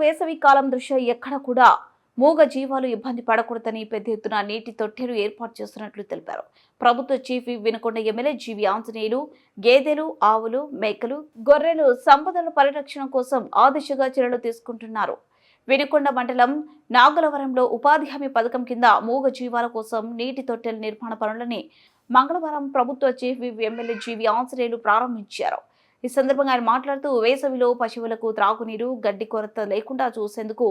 వేసవి కాలం దృష్ట్యా ఎక్కడ కూడా మూగ జీవాలు ఇబ్బంది పడకూడదని పెద్ద ఎత్తున నీటి తొట్టెలు ఏర్పాటు చేస్తున్నట్లు తెలిపారు. ప్రభుత్వ chief whip Vinukonda MLA G V Anjaneyulu గేదెలు ఆవులు మేకలు గొర్రెలు సంపదల పరిరక్షణ కోసం ఆ దిశగా చర్యలు తీసుకుంటున్నారు. వినుకొండ మండలం నాగులవరంలో ఉపాధి హామీ పథకం కింద మూగ జీవాల కోసం నీటి తొట్టెల నిర్మాణ పనులని మంగళవారం ప్రభుత్వ చీఫ్ ఎమ్మెల్యే జీవి ఆంజనేయులు ప్రారంభించారు. ఈ సందర్భంగా ఆయన మాట్లాడుతూ వేసవిలో పశువులకు త్రాగునీరు గడ్డి కొరత లేకుండా చూసేందుకు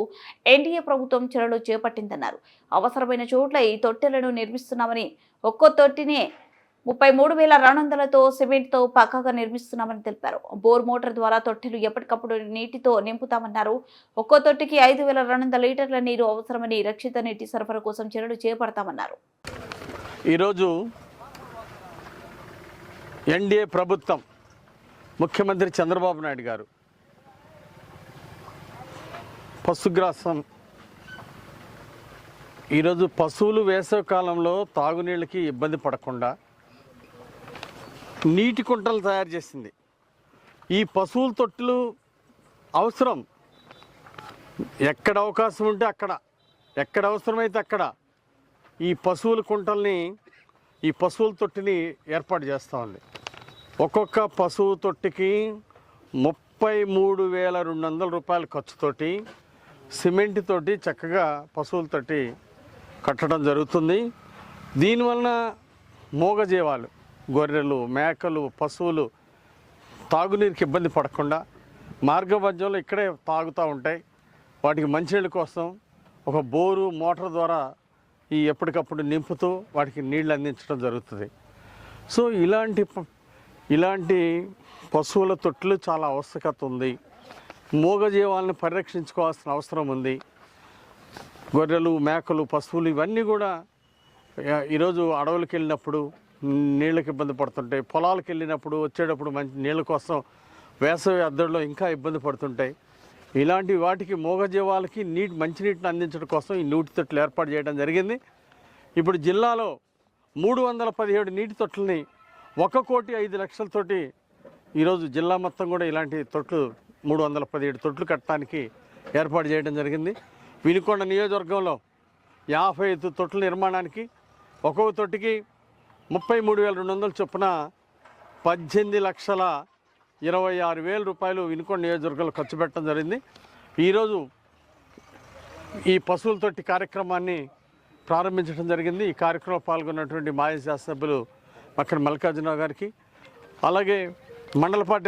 ఎన్డీఏ ప్రభుత్వం చర్యలు చేపట్టిందన్నారు. అవసరమైన చోట్ల ఈ తొట్టెలను నిర్మిస్తున్నామని ఒక్కో తొట్టినే ముప్పై మూడు వేల రెండు వందలతో సిమెంట్తో పక్కాగా నిర్మిస్తున్నామని తెలిపారు. బోర్ మోటార్ ద్వారా తొట్టెలు ఎప్పటికప్పుడు నీటితో నింపుతామన్నారు. ఒక్కో తొట్టికి ఐదు వేల రెండు లీటర్ల నీరు అవసరమని రక్షిత నీటి సరఫరా కోసం చర్యలు చేపడతామన్నారు. ఈరోజు ఎన్డీఏ ప్రభుత్వం ముఖ్యమంత్రి చంద్రబాబు నాయుడు గారు. పశుగ్రాసం. ఈరోజు పశువులు వేసవికాలంలో తాగునీళ్ళకి ఇబ్బంది పడకుండా నీటి కుంటలు తయారు చేసింది. ఈ పశువుల తొట్టులు అవసరం. ఎక్కడ అవకాశం ఉంటే అక్కడ. ఎక్కడ అవసరమైతే అక్కడ. ఈ పశువుల కుంటల్ని ఈ పశువుల తొట్టిని ఏర్పాటు చేస్తూ ఉంది. ఒక్కొక్క పశువు తొట్టికి ముప్పై మూడు వేల రెండు వందల రూపాయల ఖర్చుతోటి సిమెంట్ తోటి చక్కగా పశువుల కట్టడం జరుగుతుంది. దీనివలన మూగజీవాలు గొర్రెలు మేకలు పశువులు తాగునీరుకి ఇబ్బంది పడకుండా మార్గ మధ్యంలో ఇక్కడే తాగుతూ ఉంటాయి. వాటికి మంచినీళ్ళ కోసం ఒక బోరు మోటార్ ద్వారా ఈ ఎప్పటికప్పుడు నింపుతూ వాటికి నీళ్ళు అందించడం జరుగుతుంది. సో ఇలాంటి ప- ఇలాంటి పశువుల తొట్టులు చాలా ఆవశ్యకత ఉంది. మూగజీవాలను పరిరక్షించుకోవాల్సిన అవసరం ఉంది. గొర్రెలు మేకలు పశువులు ఇవన్నీ కూడా ఈరోజు అడవులకు వెళ్ళినప్పుడు నీళ్ళకి ఇబ్బంది పడుతుంటాయి. పొలాలకు వెళ్ళినప్పుడు వచ్చేటప్పుడు మంచి నీళ్ళ కోసం వేసవి అద్దడిలో ఇంకా ఇబ్బంది పడుతుంటాయి. ఇలాంటి వాటికి మూగజీవాలకి నీటి మంచినీటిని అందించడం కోసం ఈ నీటి తొట్లు ఏర్పాటు చేయడం జరిగింది. ఇప్పుడు జిల్లాలో మూడు వందల పదిహేడు నీటి తొట్లని ఒక కోటి ఐదు లక్షలతోటి ఈరోజు జిల్లా మొత్తం కూడా ఇలాంటి తొట్లు మూడు వందల పదిహేడు తొట్లు కట్టడానికి ఏర్పాటు చేయడం జరిగింది. వినుకొండ నియోజకవర్గంలో యాభై ఐదు తొట్ల నిర్మాణానికి ఒక్కొక్క తొట్టికి ముప్పై మూడు వేల రెండు వందల చొప్పున పద్దెనిమిది లక్షల ఇరవై ఆరు వేల రూపాయలు వినుకొండ నియోజకవర్గంలో ఖర్చు పెట్టడం జరిగింది. ఈరోజు ఈ పశువుల తొట్టి కార్యక్రమాన్ని ప్రారంభించడం జరిగింది. ఈ కార్యక్రమంలో పాల్గొన్నటువంటి మాజీ శాసనసభ్యులు అక్కడ మల్లికార్జునరావు గారికి అలాగే మండల పార్టీ